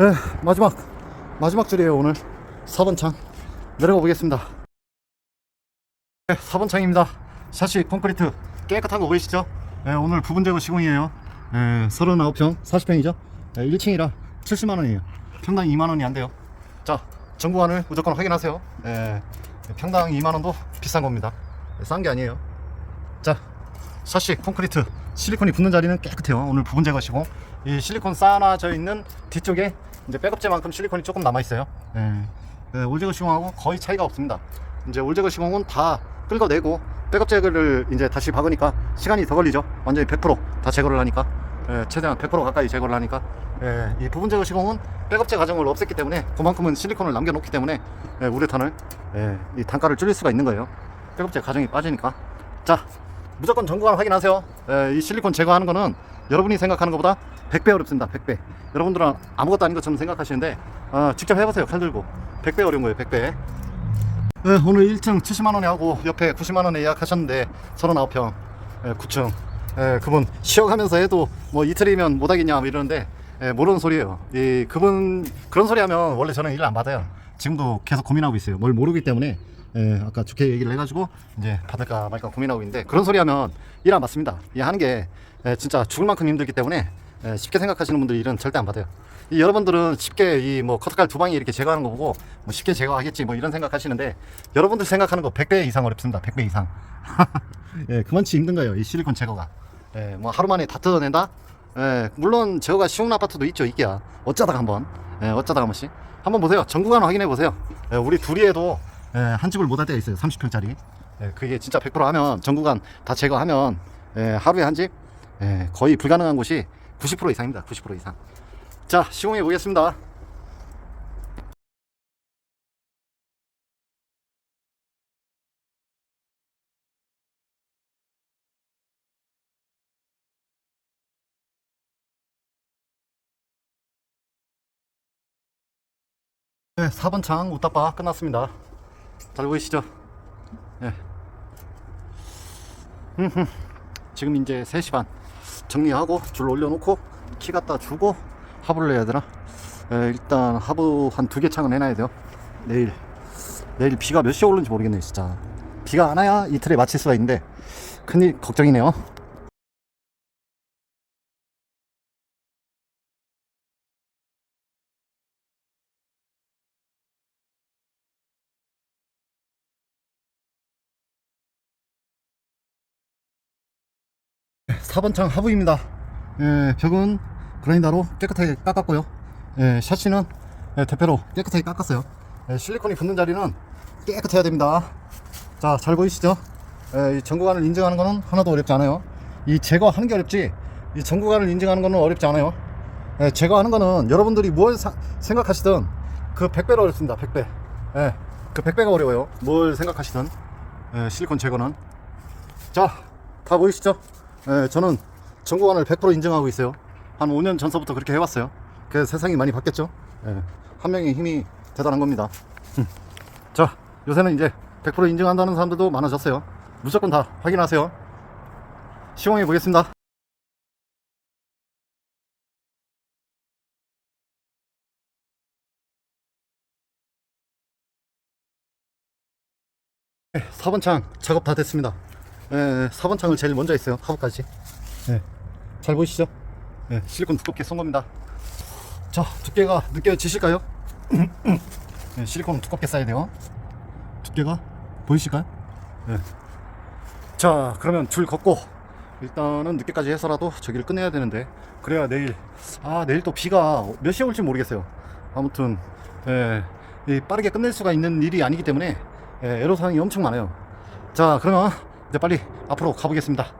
네, 마지막 마지막 줄이에요 오늘. 4번 창. 내려가 보겠습니다. 네, 4번 창입니다. 샤시 콘크리트 깨끗한 거 보이시죠? 네, 오늘 부분 제거 시공이에요. 네, 39평 40평이죠? 네, 1층이라 70만원이에요. 평당 2만원이 안 돼요. 자 정보관을 무조건 확인하세요. 네, 평당 2만원도 비싼 겁니다. 네, 싼게 아니에요. 자 샤시 콘크리트 실리콘이 붙는 자리는 깨끗해요. 오늘 부분 제거시고 이 실리콘 쌓아져 있는 뒤쪽에 이제 백업재만큼 실리콘이 조금 남아 있어요. 예. 예, 올제거 시공하고 거의 차이가 없습니다. 이제 올제거 시공은 다 긁어내고 백업 제거를 이제 다시 박으니까 시간이 더 걸리죠. 완전히 100%다 제거를 하니까. 예, 최대한 100% 가까이 제거를 하니까. 예, 이 부분 제거 시공은 백업제 과정을 없앴기 때문에 그만큼은 실리콘을 남겨놓기 때문에 예, 우레탄을 예, 이 단가를 줄일 수가 있는 거예요. 백업제 과정이 빠지니까. 자 무조건 전구관 확인하세요. 에, 이 실리콘 제거하는 거는 여러분이 생각하는 것보다 100배 어렵습니다. 100배. 여러분들은 아무것도 아닌 것처럼 생각하시는데 어, 직접 해보세요. 칼 들고 100배 어려운 거예요. 100배. 네, 오늘 1층 70만 원에 하고 옆에 90만 원에 예약하셨는데 39평 에, 9층. 에, 그분 쉬어가면서 해도 뭐 이틀이면 못 하겠냐 뭐 이러는데 에, 모르는 소리예요. 이 그분 그런 소리 하면 원래 저는 일 안 받아요. 지금도 계속 고민하고 있어요. 뭘 모르기 때문에 예, 아까 좋게 얘기를 해가지고 이제 받을까 말까 고민하고 있는데 그런 소리 하면 일 안 받습니다. 이 하는 게 예, 진짜 죽을 만큼 힘들기 때문에 예, 쉽게 생각하시는 분들 일은 절대 안 받아요. 이 여러분들은 쉽게 이 뭐 커터칼 두 방이 이렇게 제거하는 거 보고 뭐 쉽게 제거하겠지 뭐 이런 생각하시는데 여러분들 생각하는 거 100배 이상 어렵습니다. 100배 이상. 예, 그만치 힘든 거예요. 이 실리콘 제거가. 예, 뭐 하루 만에 다 뜯어낸다? 예, 물론 제거가 쉬운 아파트도 있죠, 있기야. 어쩌다가 한 번. 예, 어쩌다가 한 번씩. 한번 보세요. 전구관 확인해 보세요. 예, 우리 둘이 해도 예, 한 집을 못할 때가 있어요. 30평짜리. 예, 그게 진짜 100% 하면 전구간 다 제거하면 예, 하루에 한 집 예, 거의 불가능한 곳이 90% 이상입니다. 90% 이상. 자, 시공해 보겠습니다. 네, 4번 창 웃다빠 끝났습니다. 잘 보이시죠? 예. 흠흠. 지금 이제 3시 반 정리하고 줄 올려놓고 키 갖다 주고 하부를 해야 되나? 예, 일단 하부 한 두 개 창은 해놔야 돼요. 내일 내일 비가 몇 시에 오는지 모르겠네요 진짜. 비가 안 와야 이틀에 마칠 수가 있는데 큰일 걱정이네요. 4번 창 하부입니다. 예, 벽은 그라인더로 깨끗하게 깎았고요. 예, 샤시는 예, 대패로 깨끗하게 깎았어요. 예, 실리콘이 붙는 자리는 깨끗해야 됩니다. 자, 잘 보이시죠? 예, 이 전구관을 인증하는 거는 하나도 어렵지 않아요. 이 제거하는 게 어렵지, 이 전구관을 인증하는 거는 어렵지 않아요. 예, 제거하는 거는 여러분들이 뭘 사- 생각하시든 그 100배로 어렵습니다. 100배. 예, 그 100배가 어려워요. 뭘 생각하시든 예, 실리콘 제거는. 자, 다 보이시죠? 예, 저는 전구관을 100% 인정하고 있어요. 한 5년 전서부터 그렇게 해왔어요. 그래서 세상이 많이 바뀌었죠. 예, 한 명의 힘이 대단한 겁니다. 흠. 자, 요새는 이제 100% 인정한다는 사람들도 많아졌어요. 무조건 다 확인하세요. 시공해 보겠습니다. 네, 4번 창 작업 다 됐습니다. 예, 4번 창을 제일 먼저 했어요. 하부까지. 예, 잘 보이시죠? 예, 실리콘 두껍게 쏜 겁니다. 자, 두께가 느껴지실까요? 예, 실리콘은 두껍게 써야 돼요. 두께가 보이실까요? 예. 자, 그러면 줄 걷고 일단은 늦게까지 해서라도 저기를 끝내야 되는데 그래야 내일 아 내일 또 비가 몇 시에 올지 모르겠어요. 아무튼 예, 이 빠르게 끝낼 수가 있는 일이 아니기 때문에 예, 애로사항이 엄청 많아요. 자, 그러면 이제 빨리 앞으로 가보겠습니다.